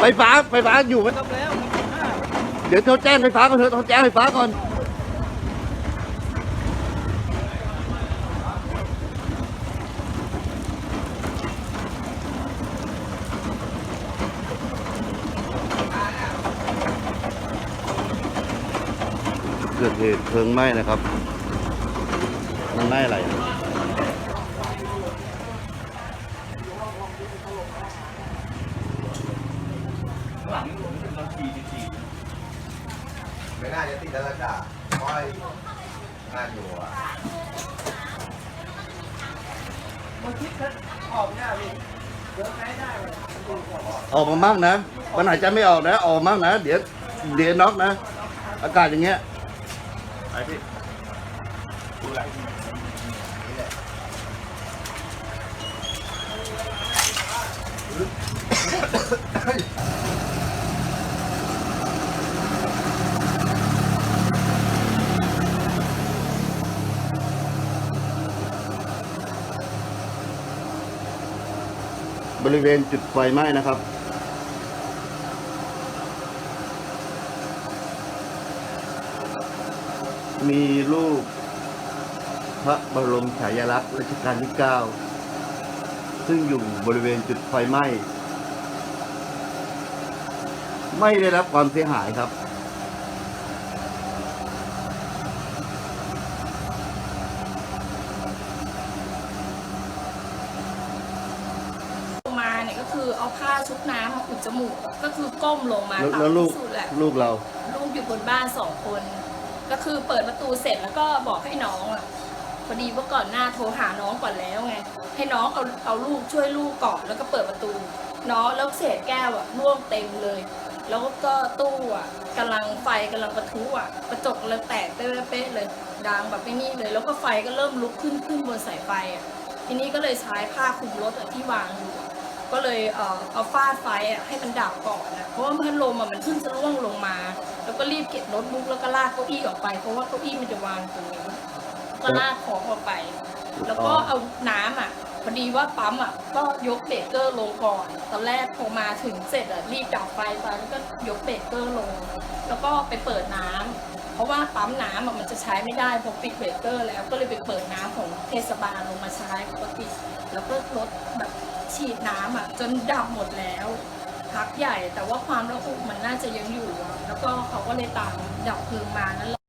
ไฟฟ้าไฟฟ้าอยู่ไหมทำแล้วเดี๋ยวเขาแจ้งไฟฟ้าก่อนเถอะเขาแจ้งไฟฟ้าก่อนเกิดเหตุเพลิงไหม้นะครับ มันไหม้อะไร ไม่น่า จะติดแล้วล่ะจ้ะเพราะไอ้น่าอยู่อะมันคิดจะออกเนี่ยพี่เดินไม่ได้เลยออกมามั่งนะมันหายใจไม่ออกนะ ออกมั่งนะ เดี๋ยวเดี๋ยวน็อกนะ อากาศอย่างเงี้ยไปพี่ บริเวณจุดไฟไหม้นะครับมีรูปพระบรมฉายาลักษณ์รัชกาลที่ 9 ซึ่งอยู่บริเวณจุดไฟไหม้ ไม่ได้รับความเสียหายครับ ลงมา เนี่ยก็คือเอาผ้าชุบน้ำมาอุดจมูก ก็คือก้มลงมาแล้วต่ำแล้วลูกที่สุดแหละ ลูกเรา ลูกอยู่บนบ้านสองคน ก็คือเปิดประตูเสร็จแล้วก็บอกให้น้องอะพอดีว่าก่อนหน้าโทรหาน้องก่อนแล้วไง ให้น้องเอาเอาลูกช่วยลูกก่อนแล้วก็เปิดประตู น้องแล้วเศษแก้วอะร่วงเต็มเลย แล้วก็ตู้อะกำลังไฟกำลังประทุอะกระจกเลยแตกเป๊ะๆเลยดังแบบไม่นี่เลย แล้วก็ไฟก็เริ่มลุกขึ้นขึ้นบนสายไฟอะทีนี้ก็เลยใช้ผ้าคลุมรถอะที่วางอยู่อะ ก็เลยเอ่อเอาฟาดไฟอะให้มันดับก่อนนะเพราะว่าพัดลมอะมันขึ้นจะร่วงลงมา แล้วก็รีบเก็บโน้ตบุ๊กแล้วก็ลากเก้าอี้ออกไป เพราะว่าเก้าอี้มันจะวางตรงนี้ก็ลากของออกไป แล้วก็เอาน้ำอะพอดีว่าปั๊มอะก็ยกเบรกเกอร์ลงก่อน ตอนแรกพอมาถึงเสร็จอะรีบดับไฟไปแล้วก็ยกเบรกเกอร์ลง แล้วก็ไปเปิดน้ำเพราะว่าปั๊มน้ำอะมันจะใช้ไม่ได้พอปิดเบรกเกอร์แล้วก็เลยไปเปิดน้ำของเทศบาลลงมาใช้ปกติ แล้วก็ลดแบบ ฉีดน้ำอะจนดับหมดแล้ว พักใหญ่แต่ว่าความระอุมันน่าจะยังอยู่อะแล้วก็เขาก็เลยตามดับเพลิงมานั่นแหละ